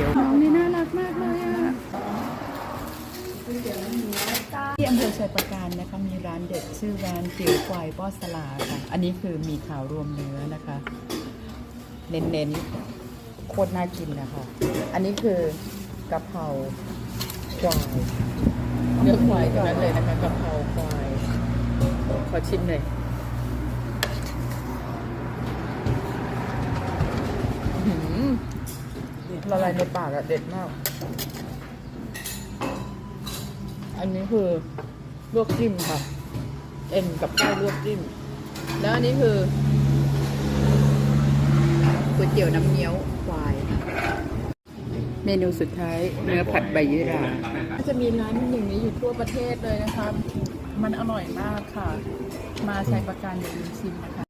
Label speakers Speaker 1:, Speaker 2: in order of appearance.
Speaker 1: ี๋ยว
Speaker 2: น้องนี่น่ารักมากเลยอะที่อำเภอชัยประการนะคะมีร้านเด็ดชื่อร้านเตี๋ยวควายป้อสลาค่ะ อันนี้คือมีขาวรวมเนื้อนะคะ เน้นๆโคตรน่ากินนะคะ อันนี้คือกะเพราควายเนื้อควายทั้งนั้นเลยนะคะกะเพราควายขอชิมหน่อยอื้อหือ ละลายในปากอะเด็ดมาก อันนี้คือลวกจิ้มค่ะ เอ็นกับข้าวลวกจิ้ม แล้วอันนี้คือก๋วยเตี๋ยวน้ำเงี้ยวควาย เมนูสุดท้ายเนื้อผัดใบยี่หราจะมีร้านอย่างนี้อยู่ทั่วประเทศเลยนะคะ มันอร่อยมากค่ะ มาใช้ประการอย่าลืมชิมนะคะ